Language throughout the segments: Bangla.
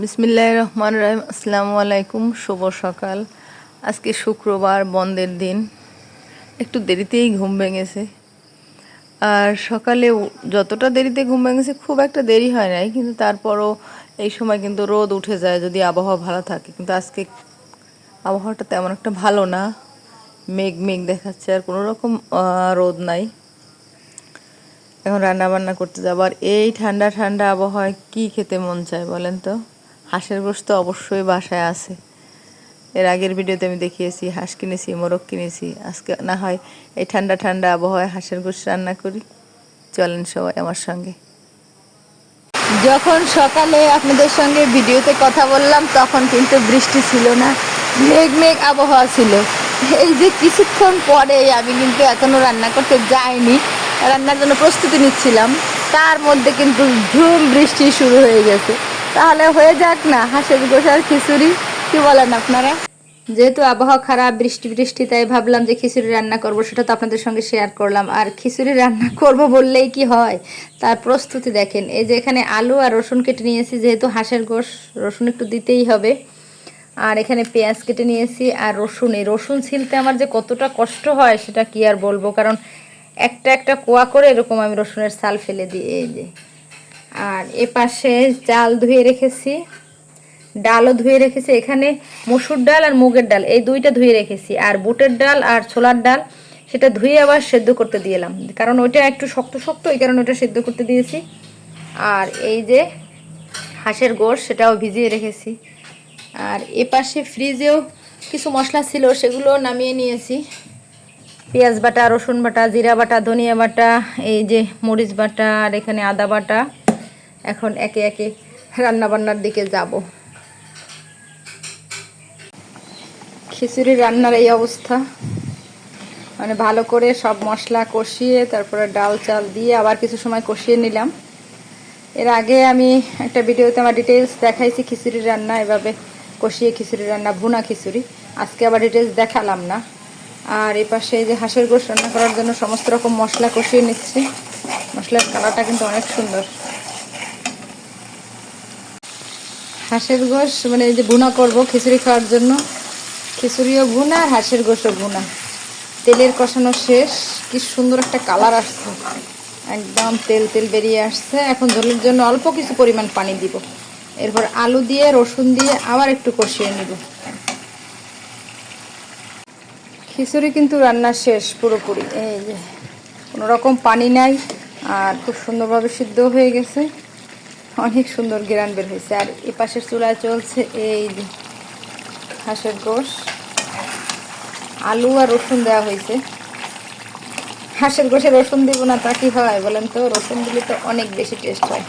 বিসমিল্লাহ রহমান রহিম আসসালামু আলাইকুম, শুভ সকাল। আজকে শুক্রবার, বন্ধের দিন। একটু দেরিতেই ঘুম ভেঙেছে। আর সকালে যতটা দেরিতে ঘুম ভেঙেছে, খুব একটা দেরি হয় নাই, কিন্তু তারপরও এই সময় কিন্তু রোদ উঠে যায়, যদি আবহাওয়া ভালো থাকে। কিন্তু আজকে আবহাওয়াটা তেমন একটা ভালো না। মেঘ মেঘ দেখাচ্ছে, আর কোনো রকম রোদ নাই। এখন রান্না বান্না করতে যাব। আর এই ঠান্ডা ঠান্ডা আবহাওয়ায় কি খেতে মন চায় বলেন তো? হাঁসের গোস্ত অবশ্যই বাসায় আছে। এর আগের ভিডিওতে আমি দেখিয়েছি, হাঁস কিনেছি, মোরগ কিনেছি। আজকে না হয় এই ঠান্ডা ঠান্ডা আবহাওয়ায় হাঁসের গোস্ত রান্না করি। চলেন সবাই আমার সঙ্গে। যখন সকালে আপনাদের সঙ্গে ভিডিওতে কথা বললাম, তখন কিন্তু বৃষ্টি ছিল না, মেঘ মেঘ আবহাওয়া ছিল। এই যে কিছুক্ষণ পরে আমি কিন্তু এখনও রান্না করতে যাইনি, রান্নার জন্য প্রস্তুতি নিচ্ছিলাম। তার মধ্যে কিন্তু ঝুম বৃষ্টি শুরু হয়ে গেছে। তাহলে হয়ে যাক না, হাঁসের গোসার খিচুড়ি। কি বলেন আপনারা? যেহেতু আবহাওয়া খারাপ, বৃষ্টি বৃষ্টি, তাই ভাবলাম যে খিচুড়ি রান্না করব, সেটা তো আপনাদের সঙ্গে শেয়ার করলাম। আর খিচুড়ি রান্না করব বললেই কি হয়? তার প্রস্তুতি দেখেন, এই যে এখানে আলু আর রসুন কেটে নিয়েছি, যেহেতু হাঁসের গোশ, রসুন একটু দিতেই হবে। আর এখানে পেঁয়াজ কেটে নিয়েছি আর রসুন। এই রসুন ছিলতে আমার যে কতটা কষ্ট হয়, সেটা কি আর বলব? কারণ একটা একটা কোয়া করে এরকম আমি রসুনের ছাল ফেলে দিই, এই যে। আর এ পাশে চাল ধুয়ে রেখেছি, ডালও ধুয়ে রেখেছি। এখানে মসুর ডাল আর মুগের ডাল, এই দুইটা ধুয়ে রেখেছি। আর বুটের ডাল আর ছোলার ডাল, সেটা ধুয়ে আবার সেদ্ধ করতে দিয়েলাম কারণ ওইটা একটু শক্ত শক্ত, এই কারণে ওটা সেদ্ধ করতে দিয়েছি। আর এই যে হাঁসের গোড় সেটাও ভিজিয়ে রেখেছি। আর এ পাশে ফ্রিজেও কিছু মশলা ছিল, সেগুলো নামিয়ে নিয়েছি। পেঁয়াজ বাটা, রসুন বাটা, জিরা বাটা, ধনিয়া বাটা, এই যে মরিচ বাটা, আর এখানে আদা বাটা। এখন একে একে রান্না বান্নার দিকে যাব। খিচুড়ি রান্নার এই অবস্থা। মানে ভালো করে সব মশলা কষিয়ে, তারপরে ডাল চাল দিয়ে আবার কিছু সময় কষিয়ে নিলাম। এর আগে আমি একটা ভিডিওতে আমার ডিটেলস দেখাইছি খিচুড়ির রান্না, এভাবে কষিয়ে খিচুড়ি রান্না, ভুনা খিচুড়ি। আজকে আবার ডিটেলস দেখালাম না। আর এই পাশে যে হাঁসের গোশ রান্না করার জন্য সমস্ত রকম মশলা কষিয়ে নিচ্ছি। মশলার কালারটা কিন্তু অনেক সুন্দর। হাঁসের গোশ মানে যে ভুনা করব খিচুড়ি খাওয়ার জন্য। খিচুড়িও ভুনা আর হাঁসের গোশও ভুনা। তেলের কষানো শেষ। কি সুন্দর একটা কালার আসছে। একদম তেল তেল বেরিয়ে আসছে। এখন ঝোলের জন্য অল্প কিছু পরিমাণ পানি দিব। এরপর আলু দিয়ে, রসুন দিয়ে আবার একটু কষিয়ে নিব। খিচুড়ি কিন্তু রান্না শেষ পুরোপুরি। এই যে কোনো রকম পানি নাই আর খুব সুন্দরভাবে সিদ্ধ হয়ে গেছে। অনেক সুন্দর গ্রান বের হয়েছে। আর এ পাশের চুলায় চলছে এই হাঁসের গোশ। আলু আর রসুন দেওয়া হয়েছে। হাঁসের গোশে রসুন দিব না, তা কি হয় বলেন তো? রসুন দিলে তো অনেক বেশি টেস্ট হয়।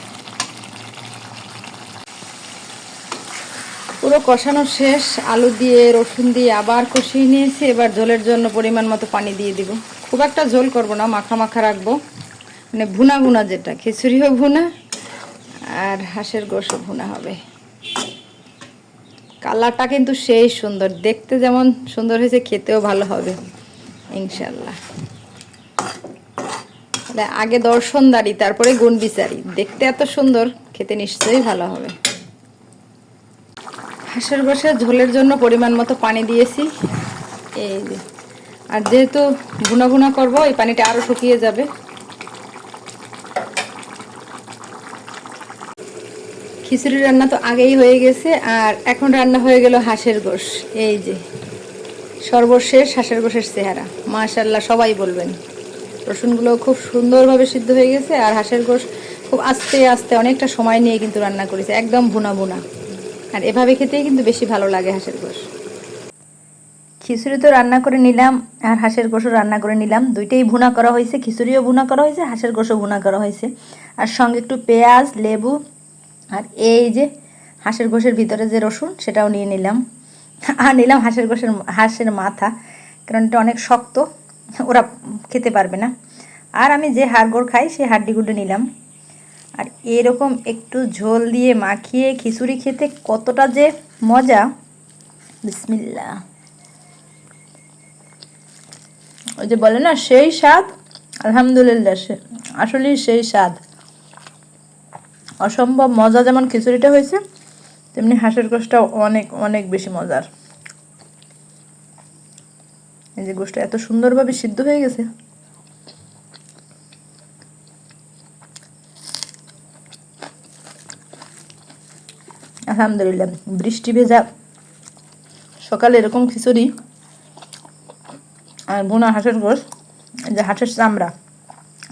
পুরো কষানো শেষ। আলু দিয়ে রসুন দিয়ে আবার কষিয়ে নিয়েছি। এবার ঝোলের জন্য পরিমাণ মতো পানি দিয়ে দিব। খুব একটা ঝোল করব না, মাখা মাখা রাখব। মানে ভুনা ভুনা যেটা, খিচুড়িও ভুনা আর হাঁসের গোশও ভুনা হবে। কালারটা কিন্তু সেই সুন্দর। দেখতে যেমন সুন্দর হয়েছে, খেতেও ভালো হবে ইনশাল্লাহ আগে দর্শনদারি তারপরে গুণ বিচারি। দেখতে এত সুন্দর, খেতে নিশ্চয়ই ভালো হবে। হাঁসের গোশে ঝোলের জন্য পরিমাণ মতো পানি দিয়েছি। এই যে। আর যেহেতু গুনা গুনা করব, এই পানিটা আরও শুকিয়ে যাবে। খিচুড়ি রান্না তো আগেই হয়ে গেছে, আর এখন রান্না হয়ে গেল হাঁসের গোশ। এই যে, সর্বশেষ হাঁসের গোশের চেহারা। মাশাল্লাহ সবাই বলবেন। রসুনগুলো খুব সুন্দরভাবে সিদ্ধ হয়ে গেছে, আর হাঁসের গোশ খুব আস্তে আস্তে অনেকটা সময় নিয়ে কিন্তু রান্না করেছে, একদম ভুনা ভুনা। আর এভাবে খেতেই কিন্তু বেশি ভালো লাগে হাঁসের গোশ। খিচুড়ি তো রান্না করে নিলাম, আর হাঁসের গোশও রান্না করে নিলাম। দুইটাই ভুনা করা হয়েছে, খিচুড়িও ভুনা করা হয়েছে, হাঁসের গোশও ভুনা করা হয়েছে। আর সঙ্গে একটু পেঁয়াজ, লেবু আর এই যে হাঁসের গোশের ভিতরে যে রসুন, সেটাও নিয়ে নিলাম। আর নিলাম হাঁসের গোশের হাঁসের মাথা, কারণ এটা অনেক শক্ত, ওরা খেতে পারবে না। আর আমি যে হাড়গোড় খাই, সেই হাড্ডিগুলো নিলাম। আর এরকম একটু ঝোল দিয়ে মাখিয়ে খিচুড়ি খেতে কতটা যে মজা। বিসমিল্লা ওই যে বলে না, সেই স্বাদ, আলহামদুলিল্লাহ আসলেই সেই স্বাদ। অসম্ভব মজা যেমন খিচুড়িটা হয়েছে, তেমনি হাঁসের গোষ্ঠটাও অনেক অনেক বেশি মজার। এই যে গোষ্ঠটা এত সুন্দরভাবে সিদ্ধ হয়ে গেছে। আলহামদুলিল্লাহ, বৃষ্টি ভেজা সকালে এরকম খিচুড়ি আর বোনা হাঁসের গোশ যে হাঁসের চামড়া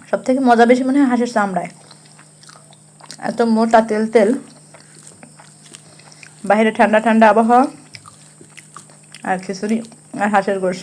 সব থেকে মজা বেশি মনে হয় হাঁসের চামড়ায়। এত মোটা তেল তেল। বাইরে ঠান্ডা ঠান্ডা আবহাওয়া। আর খিচুড়ি আর হাঁসের গোশ।